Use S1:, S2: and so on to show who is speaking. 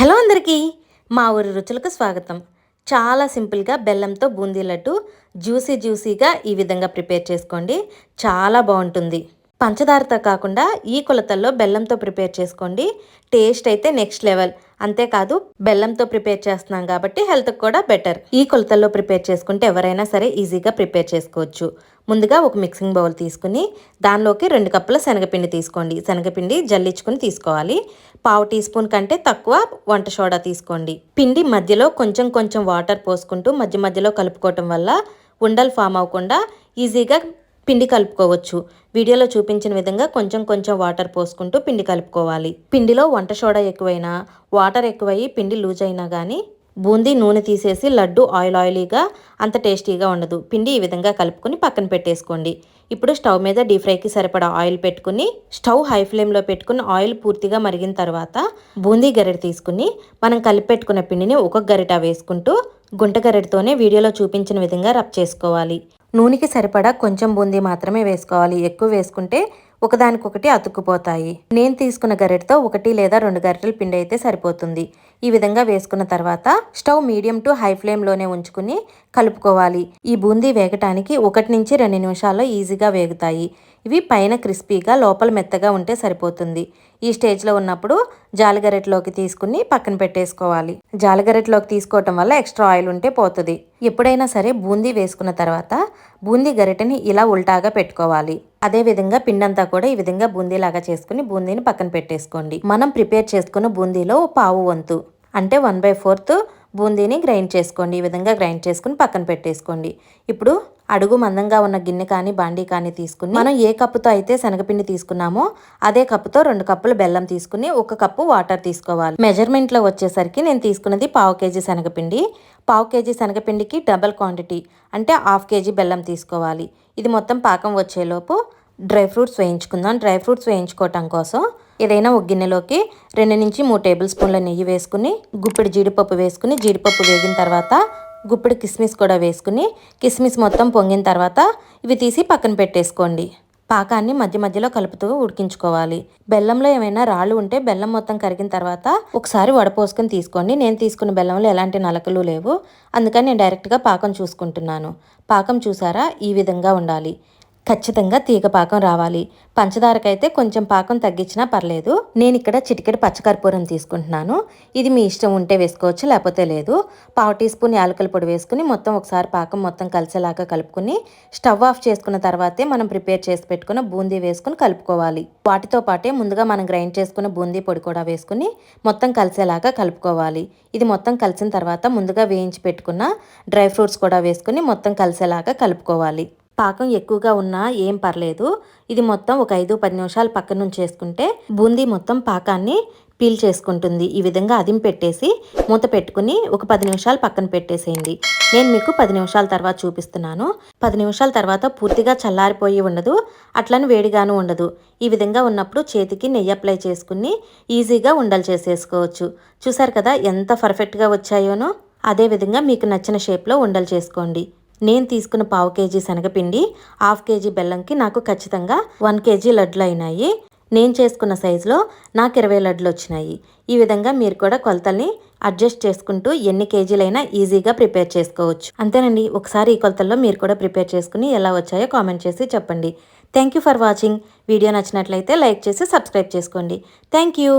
S1: Hello అందరికీ మా ఊరి రుచులకు స్వాగతం. చాలా సింపుల్గా బెల్లంతో బూందీ లడ్డు జ్యూసీ జ్యూసీగా ఈ విధంగా ప్రిపేర్ చేసుకోండి. చాలా బాగుంటుంది. పంచదారతో కాకుండా ఈ కొలతల్లో బెల్లంతో ప్రిపేర్ చేసుకోండి. టేస్ట్ అయితే నెక్స్ట్ లెవెల్. అంతేకాదు బెల్లంతో ప్రిపేర్ చేస్తున్నాం కాబట్టి హెల్త్కి కూడా బెటర్. ఈ కొలతల్లో ప్రిపేర్ చేసుకుంటే ఎవరైనా సరే ఈజీగా ప్రిపేర్ చేసుకోవచ్చు. ముందుగా ఒక మిక్సింగ్ బౌల్ తీసుకుని దానిలోకి రెండు కప్పుల శనగపిండి తీసుకోండి. శనగపిండి జల్లించుకుని తీసుకోవాలి. పావు టీ స్పూన్ కంటే తక్కువ వంట సోడా తీసుకోండి. పిండి మధ్యలో కొంచెం కొంచెం వాటర్ పోసుకుంటూ మధ్య మధ్యలో కలుపుకోవటం వల్ల ఉండలు ఫామ్ అవ్వకుండా ఈజీగా పిండి కలుపుకోవచ్చు. వీడియోలో చూపించిన విధంగా కొంచెం కొంచెం వాటర్ పోసుకుంటూ పిండి కలుపుకోవాలి. పిండిలో వంట సోడా ఎక్కువైనా వాటర్ ఎక్కువయ్యి పిండి లూజ్ అయినా కానీ బూందీ నూనె తీసేసి లడ్డు ఆయిల్ ఆయిలీగా అంత టేస్టీగా ఉండదు. పిండి ఈ విధంగా కలుపుకొని పక్కన పెట్టేసుకోండి. ఇప్పుడు స్టవ్ మీద డీప్ ఫ్రైకి సరిపడా ఆయిల్ పెట్టుకుని స్టవ్ హై ఫ్లేమ్లో పెట్టుకుని ఆయిల్ పూర్తిగా మరిగిన తర్వాత బూందీ గరిట తీసుకుని మనం కలిపి పెట్టుకున్న పిండిని ఒక గరిట వేసుకుంటూ గుంట గరిటతోనే వీడియోలో చూపించిన విధంగా రబ్ చేసుకోవాలి. నూనెకి సరిపడా కొంచెం బూందీ మాత్రమే వేసుకోవాలి. ఎక్కువ వేసుకుంటే ఒకదానికొకటి అతుక్కుపోతాయి. నేను తీసుకున్న గరిటతో ఒకటి లేదా రెండు గరిటెల పిండి అయితే సరిపోతుంది. ఈ విధంగా వేసుకున్న తర్వాత స్టవ్ మీడియం టు హై ఫ్లేమ్లోనే ఉంచుకుని కలుపుకోవాలి. ఈ బూందీ వేగటానికి ఒకటి నుంచి రెండు నిమిషాల్లో ఈజీగా వేగుతాయి. ఇవి పైన క్రిస్పీగా లోపల మెత్తగా ఉంటే సరిపోతుంది. ఈ స్టేజ్లో ఉన్నప్పుడు జాలిగరెట్లోకి తీసుకుని పక్కన పెట్టేసుకోవాలి. జాలిగరెట్లోకి తీసుకోవటం వల్ల ఎక్స్ట్రా ఆయిల్ ఉంటే పోతుంది. ఎప్పుడైనా సరే బూందీ వేసుకున్న తర్వాత బూందీ గరిటెని ఇలా ఉల్టాగా పెట్టుకోవాలి. అదే విధంగా పిండంతా కూడా ఈ విధంగా బూందీలాగా చేసుకుని బూందీని పక్కన పెట్టేసుకోండి. మనం ప్రిపేర్ చేసుకున్న బూందీలో పావు వంతు అంటే వన్ బై ఫోర్త్ బూందీని గ్రైండ్ చేసుకోండి. ఈ విధంగా గ్రైండ్ చేసుకుని పక్కన పెట్టేసుకోండి. ఇప్పుడు అడుగు మందంగా ఉన్న గిన్నె కానీ బాండీ కానీ తీసుకుని మనం ఏ కప్పుతో అయితే శనగపిండి తీసుకున్నామో అదే కప్పుతో రెండు కప్పులు బెల్లం తీసుకుని ఒక కప్పు వాటర్ తీసుకోవాలి. మెజర్మెంట్లో వచ్చేసరికి నేను తీసుకున్నది పావు కేజీ శనగపిండి. పావు కేజీ శనగపిండికి డబల్ క్వాంటిటీ అంటే హాఫ్ కేజీ బెల్లం తీసుకోవాలి. ఇది మొత్తం పాకం వచ్చేలోపు డ్రై ఫ్రూట్స్ వేయించుకుందాం. డ్రై ఫ్రూట్స్ వేయించుకోవటం కోసం ఏదైనా ఒక గిన్నెలోకి రెండు నుంచి మూడు టేబుల్ స్పూన్ల నెయ్యి వేసుకుని గుప్పిడి జీడిపప్పు వేసుకుని జీడిపప్పు వేగిన తర్వాత గుప్పిడి కిస్మిస్ కూడా వేసుకుని కిస్మిస్ మొత్తం పొంగిన తర్వాత ఇవి తీసి పక్కన పెట్టేసుకోండి. పాకాన్ని మధ్య మధ్యలో కలుపుతూ ఉడికించుకోవాలి. బెల్లంలో ఏమైనా రాళ్ళు ఉంటే బెల్లం మొత్తం కరిగిన తర్వాత ఒకసారి వడపోసుకొని తీసుకోండి. నేను తీసుకున్న బెల్లంలో ఎలాంటి నలకలు లేవు. అందుకని నేను డైరెక్ట్గా పాకం చూసుకుంటున్నాను. పాకం చూసారా? ఈ విధంగా ఉండాలి. ఖచ్చితంగా తీగ పాకం రావాలి. పంచదారకైతే కొంచెం పాకం తగ్గించినా పర్లేదు. నేను ఇక్కడ చిటికెడు పచ్చకర్పూరం తీసుకుంటున్నాను. ఇది మీ ఇష్టం ఉంటే వేసుకోవచ్చు లేకపోతే లేదు. పావు టీ స్పూన్ యాలకల పొడి వేసుకుని మొత్తం ఒకసారి పాకం మొత్తం కలిసేలాగా కలుపుకుని స్టవ్ ఆఫ్ చేసుకున్న తర్వాతే మనం ప్రిపేర్ చేసి పెట్టుకున్న బూందీ వేసుకుని కలుపుకోవాలి. వాటితో పాటే ముందుగా మనం గ్రైండ్ చేసుకున్న బూందీ పొడి కూడా వేసుకుని మొత్తం కలిసేలాగా కలుపుకోవాలి. ఇది మొత్తం కలిసిన తర్వాత ముందుగా వేయించి పెట్టుకున్న డ్రై ఫ్రూట్స్ కూడా వేసుకుని మొత్తం కలిసేలాగా కలుపుకోవాలి. పాకం ఎక్కువగా ఉన్నా ఏం పర్లేదు. ఇది మొత్తం ఒక ఐదు పది నిమిషాలు పక్కన నుంచి చేసుకుంటే బూందీ మొత్తం పాకాన్ని పీల్ చేసుకుంటుంది. ఈ విధంగా అదిం పెట్టేసి మూత పెట్టుకుని ఒక పది నిమిషాలు పక్కన పెట్టేసేయండి. నేను మీకు పది నిమిషాల తర్వాత చూపిస్తున్నాను. పది నిమిషాల తర్వాత పూర్తిగా చల్లారిపోయి ఉండదు అట్లని వేడిగాను ఉండదు. ఈ విధంగా ఉన్నప్పుడు చేతికి నెయ్యి అప్లై చేసుకుని ఈజీగా ఉండలు చేసేసుకోవచ్చు. చూసారు కదా ఎంత పర్ఫెక్ట్గా వచ్చాయోనో? అదేవిధంగా మీకు నచ్చిన షేప్లో ఉండలు చేసుకోండి. నేను తీసుకున్న పావు కేజీ శనగపిండి హాఫ్ కేజీ బెల్లంకి నాకు ఖచ్చితంగా వన్ కేజీ లడ్లు అయినాయి. నేను చేసుకున్న సైజులో నాకు ఇరవై లడ్లు వచ్చినాయి. ఈ విధంగా మీరు కూడా కొలతల్ని అడ్జస్ట్ చేసుకుంటూ ఎన్ని కేజీలైనా ఈజీగా ప్రిపేర్ చేసుకోవచ్చు. అంతేనండి ఒకసారి ఈ కొలతల్లో మీరు కూడా ప్రిపేర్ చేసుకుని ఎలా వచ్చాయో కామెంట్ చేసి చెప్పండి. Thank you for watching. Video నచ్చినట్లయితే లైక్ చేసి సబ్స్క్రైబ్ చేసుకోండి. Thank you.